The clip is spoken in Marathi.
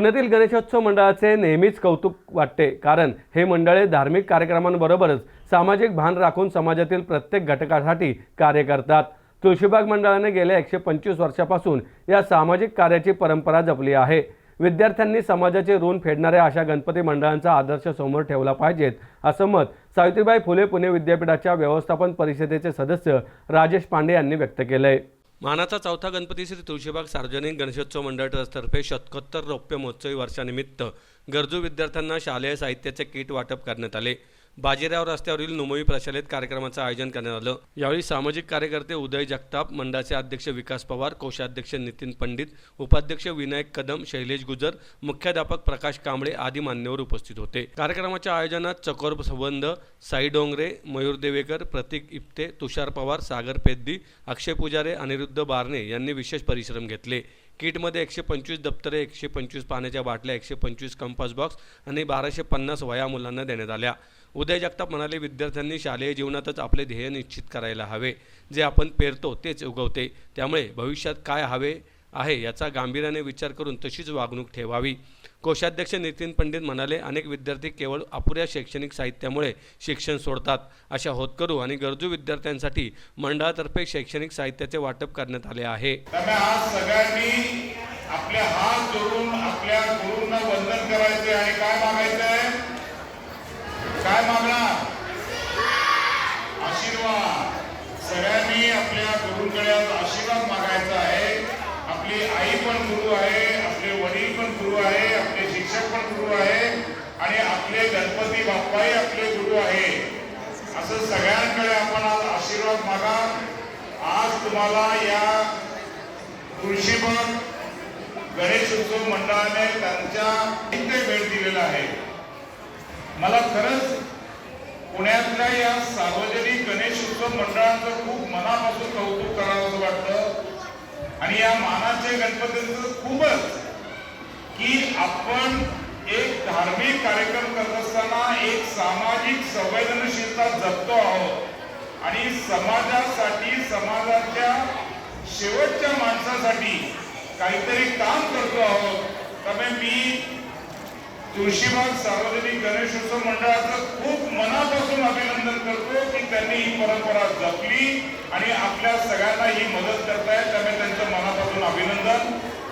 पुण्यातील गणेशोत्सव मंडळाचे नेहमीच कौतुक वाटते कारण हे मंडळे धार्मिक कार्यक्रमांबरोबरच सामाजिक भान राखून समाजातील प्रत्येक घटकासाठी कार्य करतात. तुळशीबाग मंडळाने गेल्या एकशे पंचवीस वर्षापासून या सामाजिक कार्याची परंपरा जपली आहे. विद्यार्थ्यांनी समाजाचे ऋण फेडणाऱ्या अशा गणपती मंडळांचा आदर्श समोर ठेवला पाहिजेत असं मत सावित्रीबाई फुले पुणे विद्यापीठाच्या व्यवस्थापन परिषदेचे सदस्य राजेश पांडे यांनी व्यक्त केलंय. मानाचा चौथा गणपती श्री तुळशीबाग सार्वजनिक गणेशोत्सव मंडळ ट्रस्टतर्फे शतकोत्तर रौप्य महोत्सवी वर्षानिमित्त गरजू विद्यार्थ्यांना शालेय साहित्याचे किट वाटप करण्यात आले. बाजीराव रस्त्यावरील नुमोई प्रशालेत कार्यक्रमाचं आयोजन करण्यात आलं. यावेळी सामाजिक कार्यकर्ते उदय जगताप मंडळाचे अध्यक्ष विकास पवार कोषाध्यक्ष नितीन पंडित उपाध्यक्ष विनायक कदम शैलेश गुजर मुख्याध्यापक प्रकाश कांबळे आदी मान्यवर उपस्थित होते. कार्यक्रमाच्या आयोजनात चकोर संबंध साई डोंगरे मयूर देवेकर प्रतीक इप्ते तुषार पवार सागर पेद्दी अक्षय पुजारे अनिरुद्ध बारणे यांनी विशेष परिश्रम घेतले. किटमध्ये एकशे पंचवीस दप्तरे एकशे पंचवीस पाण्याच्या बाटल्या एकशे पंचवीस कंपास बॉक्स आणि बाराशे पन्नास वया मुलांना देण्यात आल्या. उदय जगताप म्हणाले विद्यार्थ्यांनी शालेय जीवनातच आपले ध्येय निश्चित करायला हवे. जे आपण पेरतो तेच उगवते. त्यामुळे भविष्यात काय हवे आहे याचा गांभीर्याने विचार करून तशीच वागणूक ठेवावी. कोषाध्यक्ष नितीन पंडित म्हणाले अनेक विद्यार्थी केवळ अपुऱ्या शैक्षणिक साहित्यामुळे शिक्षण सोडतात. अशा होतकरू आणि गरजू विद्यार्थ्यांसाठी मंडळातर्फे शैक्षणिक साहित्याचे वाटप करण्यात आले आहे त्यामुळे आज सगळ्यांनी आपले हात जोडून आपल्या गुरूंना वंदन करायचे आणि काय मागायचंय काय मागणार आशीर्वाद सगळ्यांनी आपल्या गुरुंकडे आज आशीर्वाद मागायचा आहे. आपली आई पण गुरु आहे आपले वडील पण गुरु आहे आपले शिक्षक पण गुरु आहे आणि आपले गणपती बाप्पाही आपले गुरु आहे. असं सगळ्यांकडे आपण आज आशीर्वाद मागा. आज तुम्हाला या तुळशीबाग गणेश उत्सव मंडळाने त्यांच्या इथे भेट दिलेला आहे. मला खरंच पुण्यातल्या या सार्वजनिक गणेश उत्सव मंडळाचं खूप मनापासून कौतुक करावं वाटतं. आणि या मानाचे गणपतींचं खूपच की आपण एक धार्मिक कार्यक्रम करत असताना एक सामाजिक संवेदनशीलता जपतो आहोत. आणि समाजासाठी समाजाच्या शेवटच्या माणसासाठी काहीतरी काम करतो आहोत. त्यामुळे मी तुळशीबाग सार्वजनिक गणेशोत्सव मंडळाचं खूप मनापासून अभिनंदन करतो की त्यांनी ही परंपरा जपली आणि आपल्या सगळ्यांना ही मदत करतायत त्यामुळे त्यांचं मनापासून अभिनंदन.